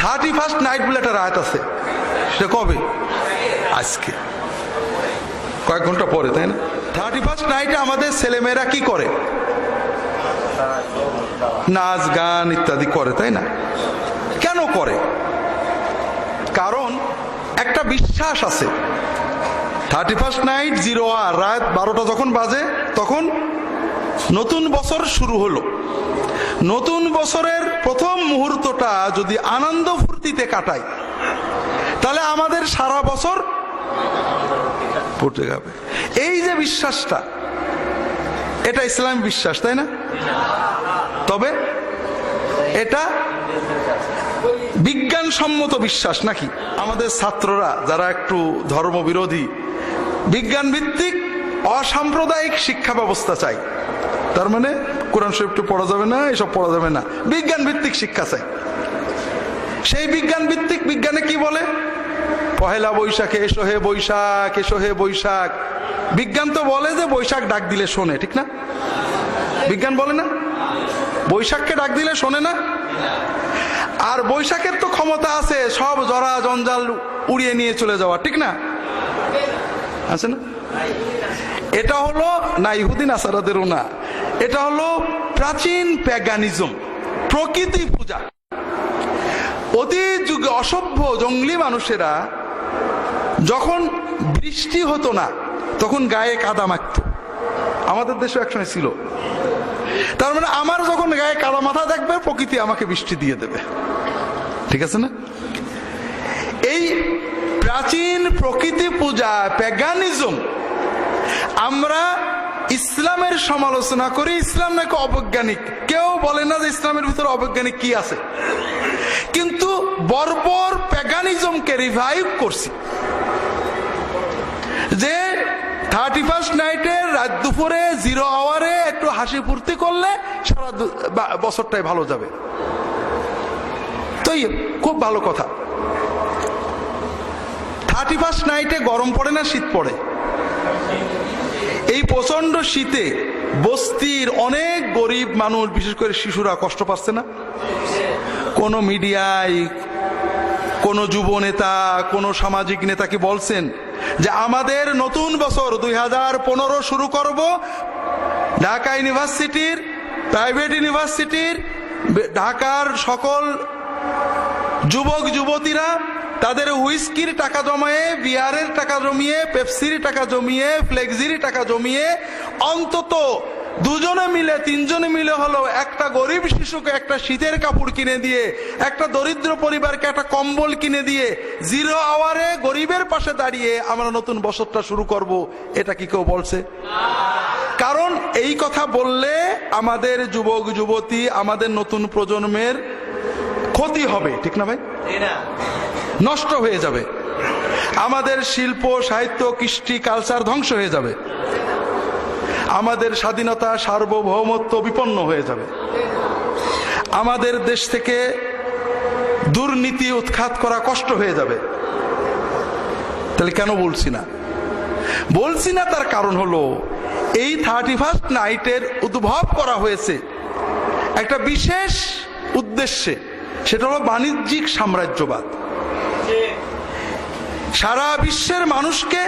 Thirty first night বলে একটা রাত আছে। সেটা কবে? আজকে। কয়েক ঘণ্টা পরে, তাই না? থার্টি ফার্স্ট নাইটে আমাদের ছেলেমেয়েরা কি করে? নাচ, গান ইত্যাদি করে, তাই না? কেন করে? কারণ একটা বিশ্বাস আছে। থার্টি ফার্স্ট নাইট জিরো আর রাত বারোটা যখন বাজে, তখন নতুন বছর শুরু হলো। নতুন বছরের প্রথম মুহূর্তটা যদি আনন্দ ফুর্তিতে কাটাই, তাহলে আমাদের সারা বছর যাবে। এই যে বিশ্বাসটা, এটা ইসলামী বিশ্বাস, তাই না? তবে এটা বিজ্ঞানসম্মত বিশ্বাস নাকি? আমাদের ছাত্ররা যারা একটু ধর্মবিরোধী বিজ্ঞান ভিত্তিক অসাম্প্রদায়িক শিক্ষা ব্যবস্থা চাই তার মানে কোরআন শরীফটা পড়া যাবে না? এসব পড়া যাবে না। বিজ্ঞান ভিত্তিক শিক্ষা চাই। সেই বিজ্ঞান ভিত্তিক বিজ্ঞানে কি বলে? পহেলা বৈশাখে, এসো হে বৈশাখ, এসো হে বৈশাখ। বিজ্ঞান তো বলে যে বৈশাখ ডাক দিলে শোনে, ঠিক না? বিজ্ঞান বলে না? বৈশাখকে ডাক দিলে শোনে না? আর বৈশাখের তো ক্ষমতা আছে, সব জরা জঞ্জাল উড়িয়ে নিয়ে চলে যাওয়া, ঠিক না? আছে না? এটা হলো না ইহুদিন আসারাদেরও না। এটা হলো প্রাচীন প্যাগানিজম, প্রকৃতি পূজা। অতীত যুগে অসভ্য জঙ্গলি মানুষেরা যখন বৃষ্টি হতো না, তখন গায়ে কাদা মাখত। আমাদের দেশে একসময় ছিল। তার মানে আমার যখন গায়ে কাদা মাথা দেখবে প্রকৃতি আমাকে বৃষ্টি দিয়ে দেবে। ঠিক আছে না? এই প্রাচীন প্রকৃতি পূজা, প্যাগানিজম, আমরা ইসলামের সমালোচনা করি, ইসলাম নাকি অবৈজ্ঞানিক? কেউ বলে না যে ইসলামের ভিতরে অবৈজ্ঞানিক কি আছে। কিন্তু বর্বর প্যাগানিজমকে রিভাইভ করছি। যে থার্টি ফার্স্ট নাইটে রাত দুপুরে জিরো আওয়ারে একটু হাসি ফুর্তি করলে সারা বছরটাই ভালো যাবে। তো খুব ভালো কথা। থার্টি ফার্স্ট নাইটে গরম পড়ে না, শীত পড়ে? এই প্রচণ্ড শীতে বস্তির অনেক গরিব মানুষ, বিশেষ করে শিশুরা কষ্ট পাচ্ছে না। কোন মিডিয়ায়, কোন যুব নেতা, কোন সামাজিক নেতা কি বলছেন যে আমাদের নতুন বছর দুই হাজার পনেরো শুরু করব? ঢাকা ইউনিভার্সিটির, প্রাইভেট ইউনিভার্সিটির ঢাকার সকল যুবক, যুবতীরা তাদের হুইস্কির টাকা জমায়ে, বিয়ারের টাকা জমিয়ে, পেপসির টাকা জমিয়ে, ফ্লেক্সির টাকা জমিয়ে, অন্তত দুজনে মিলে, তিনজনে মিলে হলো একটা গরিব শিশুকে একটা শীতের কাপড় কিনে দিয়ে, একটা দরিদ্র পরিবারকে একটা কম্বল কিনে দিয়ে, জিরো আওয়ারে গরিবের পাশে দাঁড়িয়ে আমরা নতুন বছরটা শুরু করব, এটা কি কেউ বলছে? কারণ এই কথা বললে আমাদের যুবক, যুবতী, আমাদের নতুন প্রজন্মের ক্ষতি হবে, ঠিক না ভাই? নষ্ট হয়ে যাবে। আমাদের শিল্প, সাহিত্য, কৃষ্টি কালচার ধ্বংস হয়ে যাবে। আমাদের স্বাধীনতা, সার্বভৌমত্ব বিপন্ন হয়ে যাবে। আমাদের দেশ থেকে দুর্নীতি উৎখাত করা কষ্ট হয়ে যাবে। তাহলে কেন বলছি না? বলছি না তার কারণ হলো, এই থার্টি ফার্স্ট নাইটের উদ্ভব করা হয়েছে একটা বিশেষ উদ্দেশ্যে, সেটা হলো বাণিজ্যিক সাম্রাজ্যবাদ। সারা বিশ্বের মানুষকে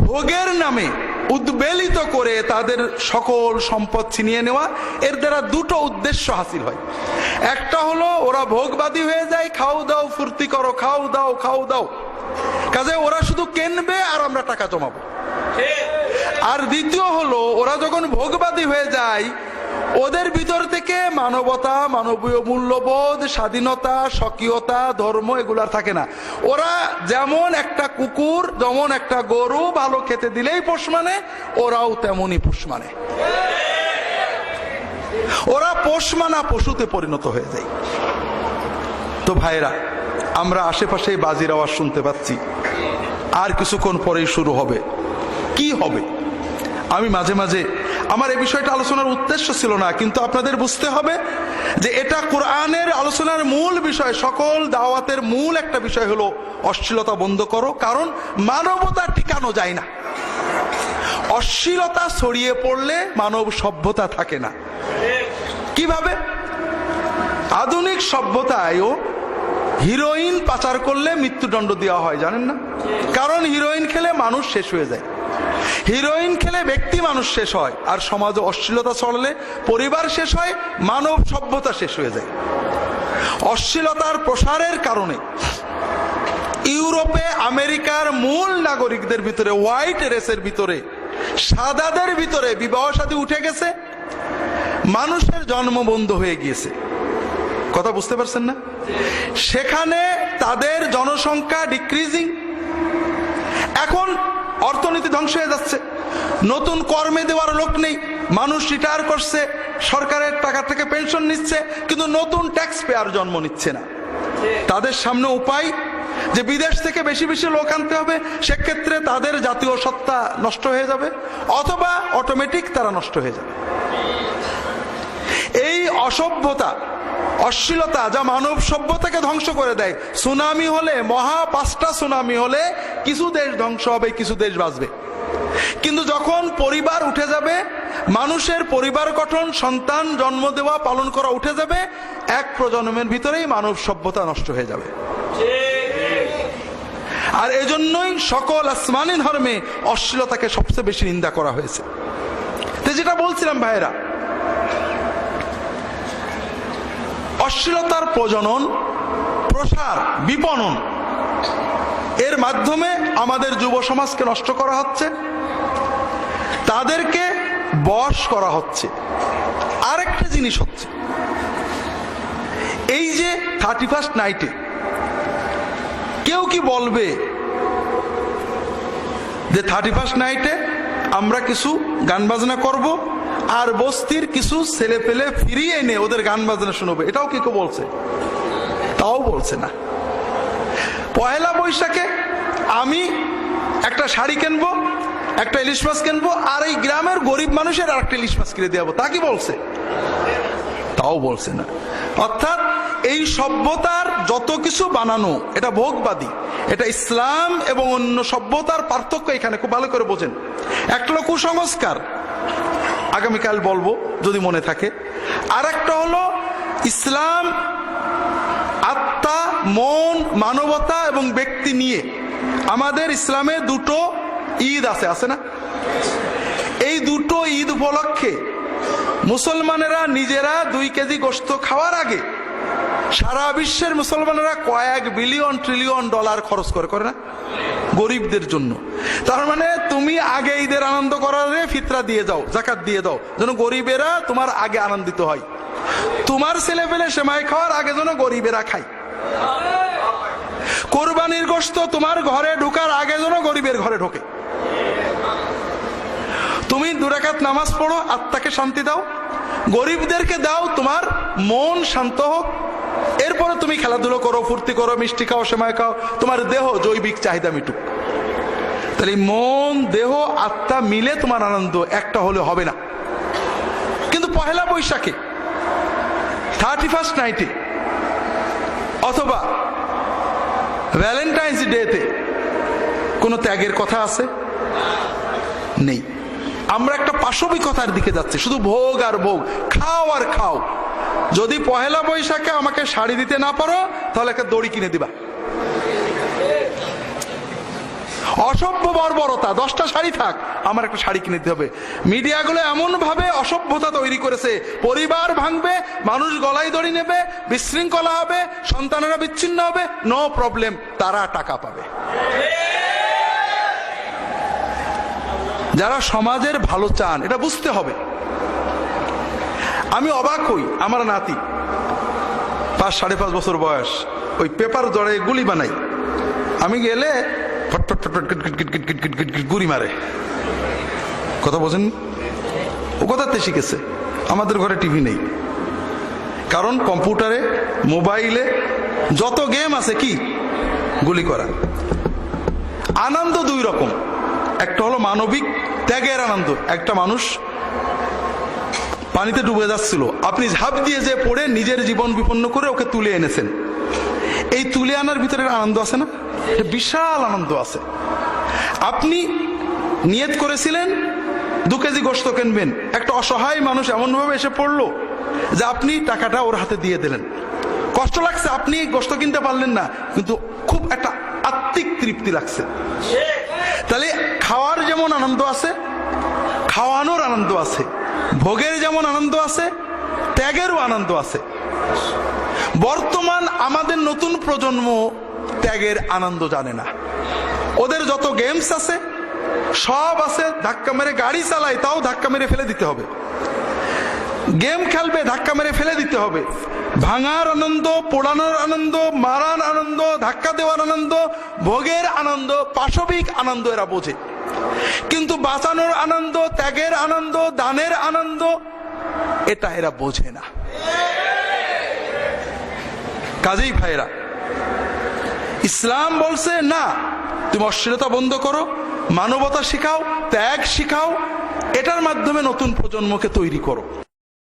ভোগের নামে উদ্বেলিত করে তাদের সকল সম্পদ ছিনিয়ে নেওয়া এর দ্বারা দুটো উদ্দেশ্য হাসিল হয়। একটা হলো ওরা ভোগবাদী হয়ে যায় খাও দাও ফুর্তি করো খাও দাও খাও দাও। কাজে ওরা শুধু কেনবে আর আমরা টাকা জমাবো। আর দ্বিতীয় হলো ওরা যখন ভোগবাদী হয়ে যায় ওদের ভিতর থেকে মানবতা, মানবীয় মূল্যবোধ, স্বাধীনতা, স্বকীয়তা, ধর্ম এগুলার থাকে না। ওরা যেমন একটা কুকুর, যেমন একটা গরু ভালো খেতে দিলেই পোষ মানে ওরাও তেমনই পোষ মানে। ওরা পোষ মানা পশুতে পরিণত হয়ে যায়। তো ভাইরা আমরা আশেপাশে বাজির আওয়াজ শুনতে পাচ্ছি। আর কিছুক্ষণ পরেই শুরু হবে। কি হবে? আমি মাঝে মাঝে আমার এই বিষয়টা আলোচনার উদ্দেশ্য ছিল না, কিন্তু আপনাদের বুঝতে হবে যে এটা কোরআনের আলোচনার মূল বিষয়। সকল দাওয়াতের মূল একটা বিষয় হলো অশ্লীলতা বন্ধ করো, কারণ মানবতা টিকানো যায় না। অশ্লীলতা ছড়িয়ে পড়লে মানব সভ্যতা থাকে না। কীভাবে? আধুনিক সভ্যতায়ও হিরোইন পাচার করলে মৃত্যুদণ্ড দেওয়া হয়, জানেন না? কারণ হিরোইন খেলে মানুষ শেষ হয়ে যায়। হিরোইন খেলে ব্যক্তি মানুষ শেষ হয়, আর সমাজে অশ্লীলতা চললে পরিবার শেষ হয়, মানব সভ্যতা শেষ হয়ে যায়। অশ্লীলতার প্রসারের কারণে ইউরোপে আমেরিকার মূল নাগরিকদের ভিতরে, হোয়াইট রেসের ভিতরে, সাদাদের ভিতরে বিবাহ সাথী উঠে গেছে, মানুষের জন্ম বন্ধ হয়ে গিয়েছে। কথা বুঝতে পারছেন না? সেখানে তাদের জনসংখ্যা ডিক্রিজিং এখন অর্থনীতি ধ্বংস হয়ে যাচ্ছে। নতুন কর্মে দেওয়ার লোক নেই। মানুষ রিটায়ার করছে, সরকারের টাকা থেকে পেনশন নিচ্ছে, কিন্তু নতুন ট্যাক্স পেয়ার জন্ম নিচ্ছে না। তাদের সামনে উপায়, যে বিদেশ থেকে বেশি বেশি লোক আনতে হবে, সেক্ষেত্রে তাদের জাতীয় সত্তা নষ্ট হয়ে যাবে, অথবা অটোমেটিক তারা নষ্ট হয়ে যাবে। এই অসভ্যতা অশ্লীলতা যা মানব সভ্যতাকে ধ্বংস করে দেয়। সুনামি হলে মহা পাঁচটা সুনামি হলে কিছু দেশ ধ্বংস হবে, কিছু দেশ বাঁচবে। কিন্তু যখন পরিবার উঠে যাবে, মানুষের পরিবার গঠন, সন্তান, জন্ম দেওয়া, পালন করা উঠে যাবে, এক প্রজন্মের ভিতরেই মানব সভ্যতা নষ্ট হয়ে যাবে। আর এজন্যই সকল আসমানি ধর্মে অশ্লীলতাকে সবচেয়ে বেশি নিন্দা করা হয়েছে। যেটা বলছিলাম ভাইয়েরা অশ্লীলতার প্রজনন, প্রসার, বিপণন। এর মাধ্যমে আমাদের যুব সমাজকে নষ্ট করা হচ্ছে, তাদেরকে বশ করা হচ্ছে। আরেকটা জিনিস হচ্ছে, এই যে থার্টি ফার্স্ট নাইটে কেউ কি বলবে যে থার্টি ফার্স্ট নাইটে আমরা কিছু গান বাজনা করব? আর বস্তির কিছু ছেলে পেলে ফিরিয়ে এনে ওদের গান বাজনা শুনবে। এটাও কি কেউ বলছে? তাও বলছে না। পয়লা বৈশাখে আমি একটা শাড়ি কিনবো, একটা ইলিশ মাছ কিনবো, আর এই গ্রামের গরিব মানুষের আর একটা ইলিশ মাছ কিনে দেওয়াবো। তা কি বলছে? তাও বলছে না। অর্থাৎ এই সভ্যতার যত কিছু বানানো, এটা ভোগবাদী। এটা ইসলাম এবং অন্য সভ্যতার পার্থক্য এখানে খুব ভালো করে বোঝেন। একটা কুসংস্কার। আগামীকাল বলব, যদি মনে থাকে। আর একটা হলো, ইসলাম আত্মা, মন, মানবতা এবং ব্যক্তি নিয়ে। আমাদের ইসলামে দুটো ঈদ আছে আছে না? এই দুটো ঈদ উপলক্ষে মুসলমানেরা নিজেরা দুই কেজি গোস্ত খাওয়ার আগে সারা বিশ্বের মুসলমানেরা কয়েক বিলিয়ন ট্রিলিয়ন ডলার খরচ করে করে না? গরিবদের জন্য। তার মানে তুমি আগে ঈদের আনন্দ করার ফিতরা দিয়ে যাও জাকাত দিয়ে দাও, যেন গরিবেরা তোমার আগে আনন্দিত হয়। তোমার ছেলে পেলে সেমাই খাওয়ার আগে যেন গরিবেরা খায়। কোরবানির গোস্ত তোমার ঘরে ঢোকার আগে যেন গরিবের ঘরে ঢোকে। তুমি দুরাকাত নামাজ পড়ো, আত্মাকে শান্তি দাও। গরিবদেরকে দাও, তোমার মন শান্ত হোক এরপরে তুমি খেলাধুলো করো, ফুর্তি করো, মিষ্টি খাও সময় খাও, তোমার দেহ জৈবিক চাহিদা মিটুক। তাহলে মন, দেহ, আত্মা মিলে তোমার আনন্দ একটা হলে হবে না। কিন্তু পহেলা বৈশাখে থার্টি ফার্স্ট নাইটে অথবা ভ্যালেন্টাইন্স ডেতে কোনো ত্যাগের কথা আছে? নেই। আমরা একটা পাশবিকতার দিকে যাচ্ছি, শুধু ভোগ আর ভোগ, খাও আর খাও। যদি পহেলা বৈশাখে আমাকে শাড়ি দিতে না পারো, তাহলে একটা দড়ি কিনে দিবা। অসভ্য বর্বরতা, দশটা শাড়ি থাক, আমার একটা শাড়ি কিনে দিতে হবে। মিডিয়াগুলো এমন ভাবে অসভ্যতা তৈরি করেছে, পরিবার ভাঙবে, মানুষ গলায় দড়ি নেবে, বিশৃঙ্খলা হবে, সন্তানেরা বিচ্ছিন্ন হবে নো প্রবলেম তারা টাকা পাবে। যারা সমাজের ভালো চান, এটা বুঝতে হবে। আমি অবাক হই, আমার নাতি। পাঁচ, সাড়ে পাঁচ বছর বয়স। ওই পেপার জড়ে গুলি বানাই আমি গেলে গুড়ি গুলি মারে। কথা বোঝেন? ও কথাতে শিখেছে। আমাদের ঘরে টিভি নেই। কারণ কম্পিউটারে, মোবাইলে যত গেম আছে কি? গুলি করা। আনন্দ দুই রকম। একটা হলো মানবিক, ত্যাগের আনন্দ। একটা মানুষ পানিতে ডুবে যাচ্ছিল। আপনি ঝাঁপ দিয়ে যে পড়ে নিজের জীবন বিপন্ন করে ওকে তুলে এনেছেন। এই তুলে আনার ভিতরে আনন্দ আছে না? বিশাল আনন্দ আছে। আপনি নিয়ত করেছিলেন, দু কেজি গোস্ত কিনবেন। একটা অসহায় মানুষ এমনভাবে এসে পড়ল যে আপনি টাকাটা ওর হাতে দিয়ে দিলেন। কষ্ট লাগছে, আপনি গোস্ত কিনতে পারলেন না, কিন্তু খুব একটা আত্মিক তৃপ্তি লাগছে। তাহলে খাওয়ার যেমন আনন্দ আছে, খাওয়ানোর আনন্দ আছে। ভোগের যেমন আনন্দ আছে, ত্যাগেরও আনন্দ আছে। বর্তমান আমাদের নতুন প্রজন্ম ত্যাগের আনন্দ জানে না। ওদের যত গেমস আছে, সব আছে, ধাক্কা মেরে গাড়ি চালায়, তাও ধাক্কা মেরে ফেলে দিতে হবে। গেম খেলবে, ধাক্কা মেরে ফেলে দিতে হবে। ভাঙার আনন্দ, পোড়ানোর আনন্দ, মারার আনন্দ, ধাক্কা দেওয়ার আনন্দ, ভোগের আনন্দ, পাশবিক আনন্দ এরা বোঝে। কিন্তু বাঁচানোর আনন্দ, ত্যাগের আনন্দ, দানের আনন্দ, এটা এরা বোঝে না। কাজেই ভাইরা ইসলাম বলছে, না, তুমি অশ্লীলতা বন্ধ করো, মানবতা শিখাও, ত্যাগ শিখাও, এটার মাধ্যমে নতুন প্রজন্মকে তৈরি করো।